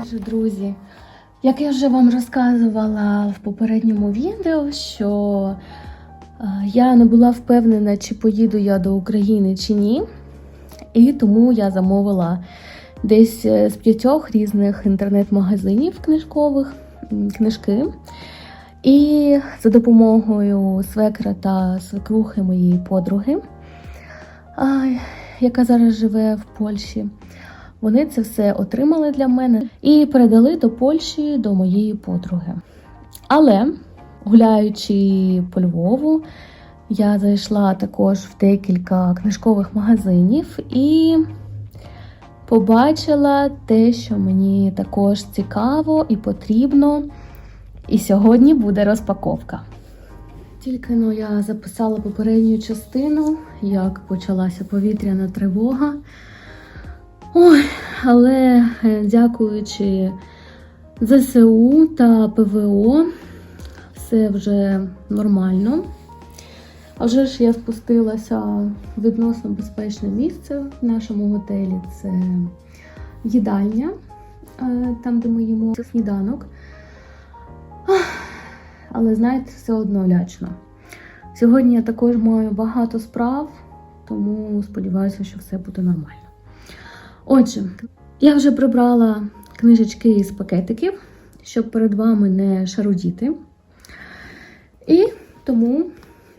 Отже, друзі, як я вже вам розказувала в попередньому відео, що е, я не була впевнена, чи поїду я до України чи ні. І тому я замовила десь е, з п'ятьох різних інтернет-магазинів книжкових книжки. І за допомогою свекра та свекрухи моєї подруги, яка зараз живе в Польщі, вони це все отримали для мене і передали до Польщі до моєї подруги. Але, гуляючи по Львову, я зайшла також в декілька книжкових магазинів і побачила те, що мені також цікаво і потрібно. І сьогодні буде розпаковка. Тільки но я записала попередню частину, як почалася повітряна тривога. Ой, але е, дякуючи ЗСУ та ПВО, все вже нормально. А вже ж я спустилася в відносно безпечне місце в нашому готелі. Це їдальня, е, там, де ми їмо сніданок. Але знаєте, все одно лячно. Сьогодні я також маю багато справ, тому сподіваюся, що все буде нормально. Отже, я вже прибрала книжечки із пакетиків, щоб перед вами не шарудіти. І тому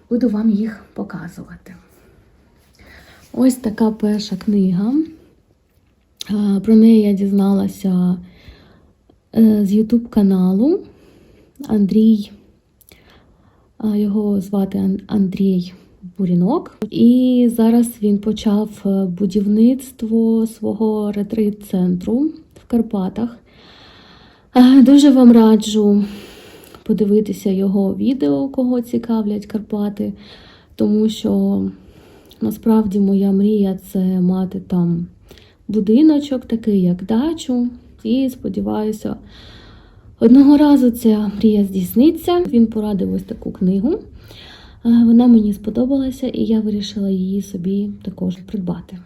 буду вам їх показувати. Ось така перша книга. Е, Про неї я дізналася е, з YouTube каналу. Андрій, його звати Андрій Бурінок. І зараз він почав е, будівництво свого ретрит-центру в Карпатах. Е, Дуже вам раджу подивитися його відео, кого цікавлять Карпати, тому що насправді моя мрія це мати там будиночок, такий як дачу. І сподіваюся, Одного разу ця мрія здійсниться. Він порадив ось таку книгу. Вона мені сподобалася, і я вирішила її собі також придбати.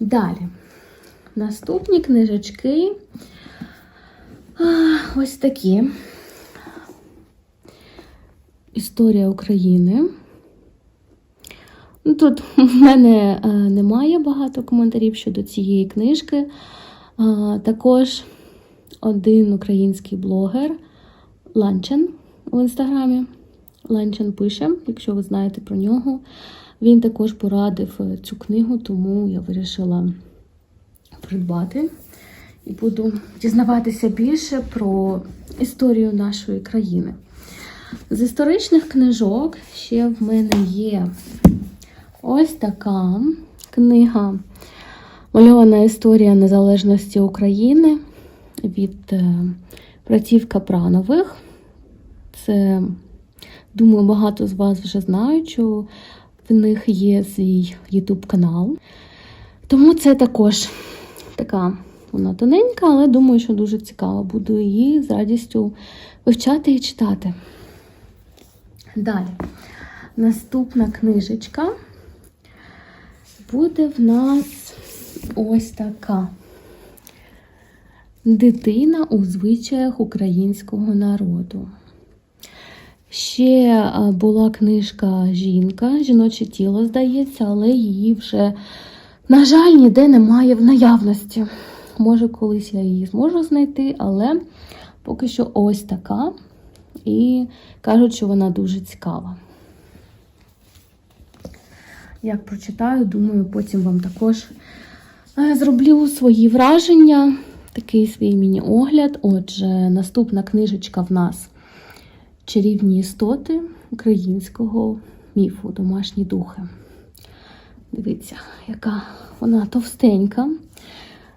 Далі. Наступні книжечки. Ось такі. Історія України. Ну, Тут в мене е, немає багато коментарів щодо цієї книжки. Також один український блогер Ланчен в інстаграмі. Ланчен пише, якщо ви знаєте про нього. Він також порадив е, цю книгу, тому я вирішила придбати і буду дізнаватися більше про історію нашої країни. З історичних книжок ще в мене є ось така книга Мальована історія незалежності України від е, братів Капранових. Це, думаю, багато з вас вже знають, що в них є свій YouTube канал. Тому це також така вона тоненька, але думаю, що дуже цікава. Буду її з радістю вивчати і читати. Далі. Наступна книжечка буде в нас ось така. Дитина у звичаях українського народу. Ще була книжка Жінка, жіноче тіло, здається, але її вже, на жаль, ніде немає в наявності. Може, колись я її зможу знайти, але поки що ось така. І кажуть, що вона дуже цікава. Як прочитаю, думаю, потім вам також е, зроблю свої враження, такий свій міні-огляд. Отже, наступна книжечка в нас Чарівні істоти українського міфу, домашні духи. Дивіться, яка вона товстенька.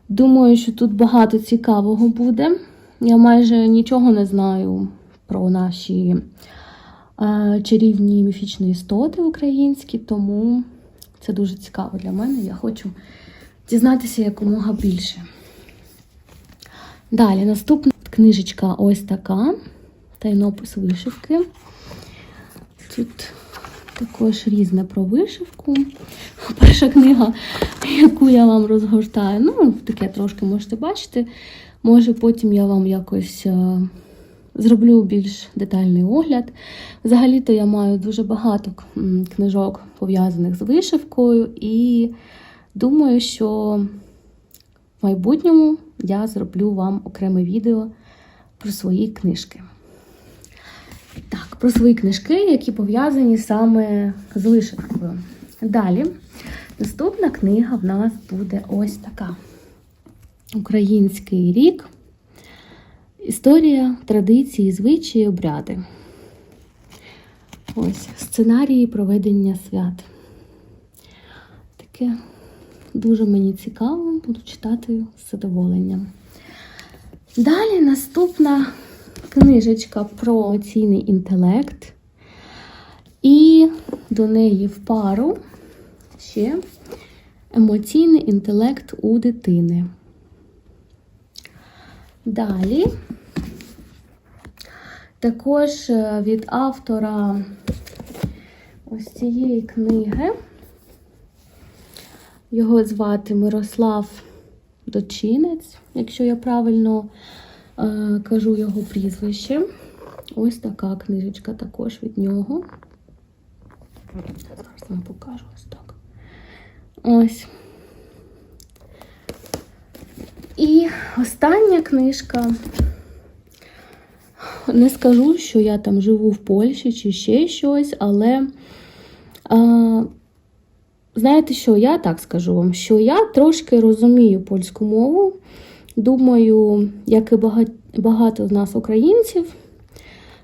Думаю, що тут багато цікавого буде. Я майже нічого не знаю про наші е, чарівні міфічні істоти українські, тому це дуже цікаво для мене. Я хочу дізнатися якомога більше. Далі, наступна книжечка ось така. Тайнопис вишивки. Тут також різне про вишивку. Перша книга, яку я вам розгортаю, ну, таке трошки можете бачити. Може, потім я вам якось е, зроблю більш детальний огляд. Взагалі-то я маю дуже багато книжок пов'язаних з вишивкою, і думаю, що в майбутньому я зроблю вам окреме відео про свої книжки. Так, про свої книжки, які пов'язані саме з вишивкою. Далі, наступна книга в нас буде ось така: Український рік. Історія, традиції, звичаї, обряди. Ось сценарії проведення свят. Таке дуже мені цікаво, буду читати з задоволенням. Далі наступна книжечка про емоційний інтелект. І до неї в пару ще емоційний інтелект у дитини. Далі також е, від автора ось цієї книги. Його звати Мирослав Дочинець, якщо я правильно кажу його прізвище. Ось така книжечка також від нього. Зараз вам покажу ось так. Ось. І остання книжка. Не скажу, що я там живу в Польщі чи ще щось, але а, знаєте що, я так скажу вам, що я трошки розумію польську мову. Думаю, як і багато, з нас українців,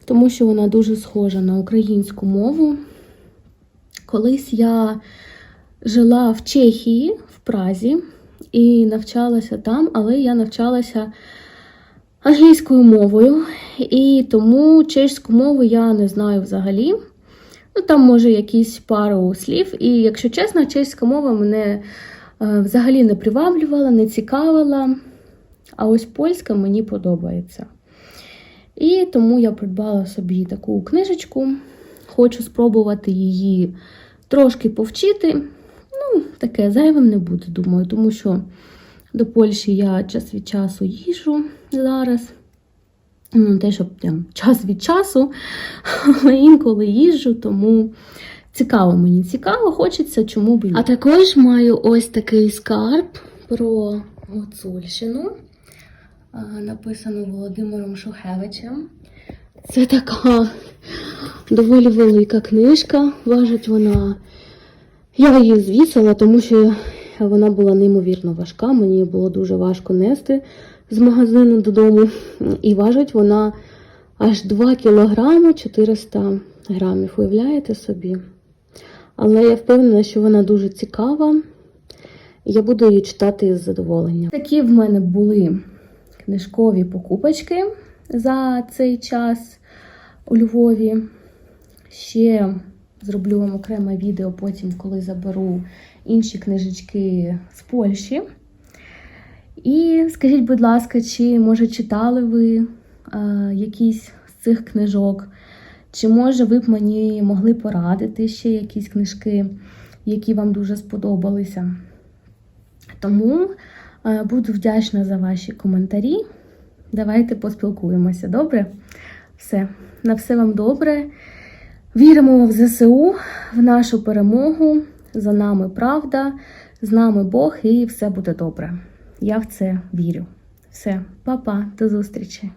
тому що вона дуже схожа на українську мову. Колись я жила в Чехії, в Празі, і навчалася там, але я навчалася англійською мовою, і тому чеську мову я не знаю взагалі. Ну, там, може, якісь пару слів. І, якщо чесно, чеська мова мене е, взагалі не приваблювала, не цікавила. А ось польська мені подобається. І тому я придбала собі таку книжечку. Хочу спробувати її трошки повчити. Ну, таке зайвим не буде, думаю, тому що до Польщі я час від часу їжу зараз. Ну, те, щоб прям час від часу, але інколи їжджу, тому цікаво мені цікаво, хочеться, чому б. А також маю ось такий скарб про Гуцульщину, написано Володимиром Шухевичем. Це така доволі велика книжка. Важить вона. Я її звісила, тому що вона була неймовірно важка. Мені було дуже важко нести з магазину додому. І важить вона аж 2 кілограми 400 грамів. Уявляєте собі? Але я впевнена, що вона дуже цікава. Я буду її читати з задоволенням. Такі в мене були книжкові покупочки за цей час у Львові. Ще зроблю вам окреме відео потім, коли заберу інші книжечки з Польщі. І скажіть, будь ласка, чи може читали ви е, якісь з цих книжок? Чи може ви б мені могли порадити ще якісь книжки, які вам дуже сподобалися? Тому буду вдячна за ваші коментарі. Давайте поспілкуємося, добре? Все, на все вам добре. Віримо в ЗСУ, в нашу перемогу. За нами правда, з нами Бог, і все буде добре. Я в це вірю. Все, па-па, до зустрічі!